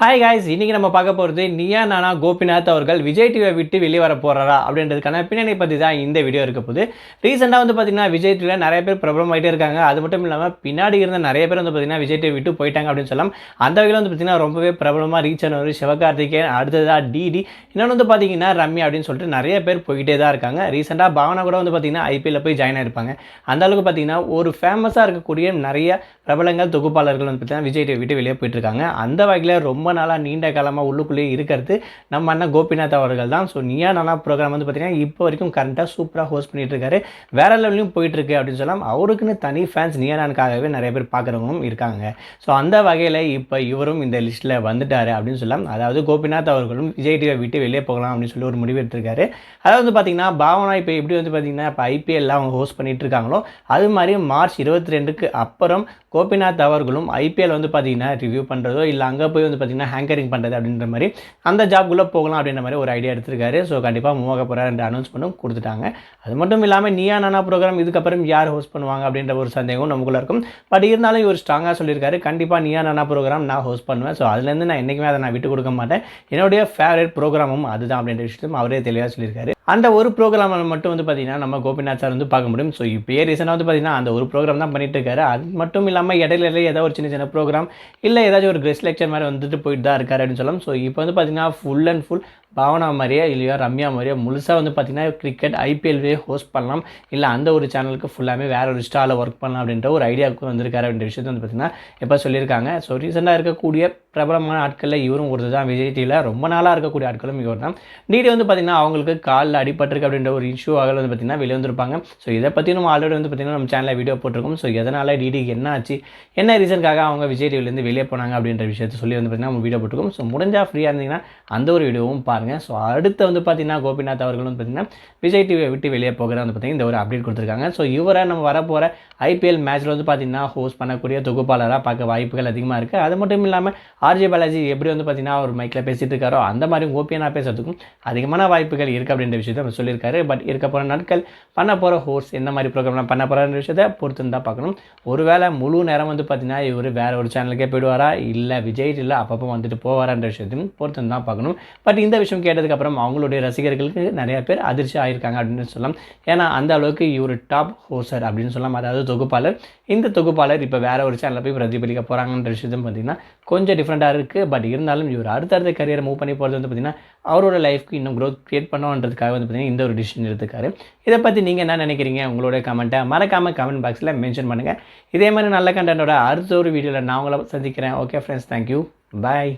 Hi guys இன்றைக்கி நம்ம பார்க்க போகிறது நியா நானா கோபிநாத் அவர்கள் விஜய் டிவியை விட்டு வெளியே வர போகிறாரா அப்படின்றதுக்கான பின்னணி பற்றி தான் இந்த வீடியோ இருக்க போது ரீசெண்டாக வந்து பார்த்திங்கன்னா விஜய் டிவியில் நிறைய பேர் பிரபலமாகிட்டே இருக்காங்க. அது மட்டும் இல்லாமல் பின்னாடி இருந்த நிறைய பேர் வந்து பார்த்திங்கன்னா விஜய் டிவி விட்டு போயிட்டாங்க அப்படின்னு சொல்லலாம். அந்த வகையில் வந்து பார்த்திங்கன்னா ரொம்பவே பிரபலமாக ரீச் ஆனவர் சிவகார்த்திகேயன் அடுத்ததாக டிடி இன்னொன்று வந்து பார்த்திங்கன்னா ரம்யா அப்படின்னு சொல்லிட்டு நிறைய பேர் போய்கிட்டே தான் இருக்காங்க. ரீசெண்டாக பாவனா கூட வந்து பார்த்திங்கன்னா ஐபிஎல்ல போய் ஜாயின் ஆயிருப்பாங்க. அந்த அளவுக்கு பார்த்திங்கன்னா ஒரு ஃபேமஸாக இருக்கக்கூடிய நிறைய பிரபலங்கள் தொகுப்பாளர்கள் வந்து பார்த்திங்கன்னா விஜய் டிவி விட்டு வெளியே போயிட்டு இருக்காங்க. அந்த வகையில் ரொம்ப நாளாக நீண்ட காலமாக உள்ளுக்குள்ளேயே இருக்கிறது நம்ம அண்ணன் கோபிநாத் அவர்கள் தான். ஸோ நியா நானா ப்ரோக்ராம் வந்து பார்த்திங்கன்னா இப்போ வரைக்கும் கரண்ட்டாக சூப்பராக ஹோஸ்ட் பண்ணிட்டு வேறு வேற லெவலையும் போயிட்டு இருக்கு அப்படின்னு சொல்லலாம் அவருக்குன்னு தனி ஃபேன்ஸ் நியானானுக்காகவே நிறைய பேர் பார்க்குறவங்களும் இருக்காங்க. ஸோ அந்த வகையில் இப்போ இவரும் இந்த லிஸ்ட்டில் வந்துட்டார் அப்படின்னு சொல்லலாம் அதாவது கோபிநாத் அவர்களும் விஜய் டிவியை விட்டு வெளியே போகலாம் அப்படின்னு சொல்லி ஒரு முடிவு எடுத்திருக்காரு. அதாவது வந்து பார்த்தீங்கன்னா பாவனா இப்போ எப்படி வந்து பார்த்தீங்கன்னா இப்போ ஐபிஎல்லாம் அவங்க ஹோஸ்ட் பண்ணிட்டு இருக்காங்களோ அது மாதிரி மார்ச் இருபத்தி ரெண்டுக்கு அப்புறம் கோபிநாத் அவர்களும் ஐபிஎல் வந்து பார்த்தீங்கன்னா ரிவ்யூ பண்ணுறதோ இல்லை அங்கே போய் வந்து பார்த்தீங்கன்னா ஹேங்கரிங் பண்ணுறது அப்படின்ற மாதிரி அந்த ஜாப்குள்ளே போகலாம் அப்படின்ற மாதிரி ஒரு ஐடியா எடுத்திருக்காரு. ஸோ கண்டிப்பாக மூவாக போகிறார் என்று அனௌன்ஸ் பண்ணும் கொடுத்துட்டாங்க. அது மட்டும் இல்லாமல் நீயா நானா ப்ரோக்ராம் இதுக்கப்புறம் யார் ஹோஸ்ட் பண்ணுவாங்க அப்படின்ற ஒரு சந்தேகம் நமக்குள்ள இருக்கும். பட் இருந்தாலும் இவர் ஸ்ட்ராங்காக சொல்லியிருக்காரு. கண்டிப்பாக நீயா நானா ப்ரோக்ராம் நான் ஹோஸ்ட் பண்ணுவேன். ஸோ அதுலேருந்து நான் என்றைக்குமே அதை நான் விட்டு கொடுக்க மாட்டேன். என்னுடைய ஃபேவரட் ப்ரோக்ராமும் அதுதான் அப்படின்ற விஷயத்தையும் அவரே தெளிவாக சொல்லியிருக்காரு. அந்த ஒரு ப்ரோக்ராமில் மட்டும் வந்து பார்த்தீங்கன்னா நம்ம கோபிநாத் சார் வந்து பார்க்க முடியும். ஸோ இப்போயே ரீசனாக வந்து பார்த்தீங்கன்னா அந்த ஒரு ப்ரோக்ராம் தான் பண்ணிட்டு இருக்காரு. அது மட்டும் இல்லாமல் இடையில இடையில ஏதாவது ஒரு சின்ன சின்ன ப்ரோக்ராம் இல்லை ஏதாச்சும் ஒரு கெஸ்ட் லெக்சர் மாதிரி வந்துட்டு போயிட்டு தான் இருக்காரு அப்படின்னு சொல்லலாம். ஸோ இப்போ வந்து பார்த்தீங்கன்னா ஃபுல் அண்ட் ஃபுல் பாவனா மாதிரியா இல்லையா ரம்யா மாதிரியா முழுசாக வந்து பார்த்தீங்கன்னா கிரிக்கெட் ஐபிஎல்வே ஹோஸ்ட் பண்ணலாம். இல்லை அந்த ஒரு சேனலுக்கு ஃபுல்லாமே வேற ஒரு ஸ்டாலில் ஒர்க் பண்ணலாம் அப்படின்ற ஒரு ஐடியாவுக்கு வந்திருக்காரு அப்படின்ற விஷயத்தை வந்து பார்த்தீங்கன்னா இப்போ சொல்லியிருக்காங்க. ஸோ ரீசெண்டாக இருக்கக்கூடிய பிரபலமான ஆட்களில் இவரும் ஒரு தான். விஜய் டிவியில் ரொம்ப நாளாக இருக்கக்கூடிய ஆட்களும் இவர் தான் டிடி வந்து பார்த்தீங்கன்னா அவங்களுக்கு காலில் அடிபட்டிருக்கு அப்படின்ற ஒரு இஷ்யூ ஆகல வந்து பார்த்தீங்கன்னா வெளியே வந்திருப்பாங்க ஸோ இதை பற்றி நம்ம ஆல்ரெடி வந்து பார்த்தீங்கன்னா நம்ம சேனலில் வீடியோ போட்டிருக்கோம். ஸோ எதனால் டிடிக்கு என்ன ஆச்சு என்ன ரீசனுக்காக அவங்க விஜய் டிவிலேருந்து வெளியே போனாங்க அப்படின்ற விஷயத்தை சொல்லி வந்து பார்த்தீங்கன்னா நம்ம வீடியோ போட்டிருக்கோம். ஸோ முடிஞ்சால் ஃப்ரீயாக இருந்தீங்கன்னா அந்த ஒரு வீடியோவும் பாருங்கள் ஸோ அடுத்து வந்து பார்த்தீங்கன்னா கோபிநாத் அவர்கள் வந்து பார்த்தீங்கன்னா விஜய் டிவியை விட்டு வெளியே போகிற வந்து பார்த்தீங்கன்னா இந்த ஒரு அப்டேட் கொடுத்துருக்காங்க. ஸோ இவரை நம்ம வரப்போகிற ஐபிஎல் மேட்ச்சில் வந்து பார்த்தீங்கன்னா ஹோஸ்ட் பண்ணக்கூடிய தொகுப்பாளராக பார்க்க வாய்ப்புகள் அதிகமாக இருக்குது அது மட்டும் இல்லாமல் ஆர்ஜே பாலாஜி எப்படி வந்து பார்த்தீங்கன்னா அவர் மைக்கில் பேசிட்டு இருக்காரோ அந்த மாதிரி கோபியனாக பேசுறதுக்கும் அதிகமான வாய்ப்புகள் இருக்குது அப்படின்ற விஷயத்தை அவர் சொல்லியிருக்காரு. பட் இருக்க போகிற நாட்கள் பண்ண போகிற ஹோஸ்ட் எந்த மாதிரி ப்ரோக்ராம்லாம் பண்ண போகிறான்ற விஷயத்தை பொறுத்து தான் பார்க்கணும். ஒருவேளை முழு நேரம் வந்து பார்த்தீங்கன்னா இவர் வேற ஒரு சேனலுக்கே போயிடுவாரா? இல்லை விஜய் இல்லை அப்பப்போ வந்துட்டு போவாரான்ற விஷயத்தையும் பொறுத்து தான் பார்க்கணும். பட் இந்த விஷயம் கேட்டதுக்கப்புறம் அவங்களுடைய ரசிகர்களுக்கு நிறையா பேர் அதிர்ச்சி ஆகியிருக்காங்க அப்படின்னு சொல்லலாம். ஏன்னா அந்த அளவுக்கு இவர் டாப் ஹோசர் அப்படின்னு சொல்லலாம். அதாவது தொகுப்பாளர். இந்த தொகுப்பாளர் இப்போ வேற ஒரு சேனலில் போய் பிரதிபலிக்க போகிறாங்கன்ற விஷயத்தையும் பார்த்தீங்கன்னா கொஞ்சம் டிஃப்ரெண்ட்டாக இருக்குது பட் இருந்தாலும் இவர் அடுத்தடுத்த கரியரை மூவ் பண்ணி போகிறது வந்து பார்த்தீங்கன்னா அவரோட லைஃப்க்கு இன்னும் க்ரோத் க்ரியேட் பண்ணணுன்றதுக்காக வந்து பார்த்தீங்கன்னா இந்த ஒரு டிசிஷன் எடுத்துக்காரு இதை பற்றி நீங்கள் என்ன நினைக்கிறீங்க? உங்களோட கமெண்ட்டை மறக்காமல் கமெண்ட் பாக்ஸில் மென்ஷன் பண்ணுங்கள் இதே மாதிரி நல்ல கண்டென்ட்டோட அடுத்த ஒரு வீடியோவில் நான் உங்களை சந்திக்கிறேன். Okay friends thank you bye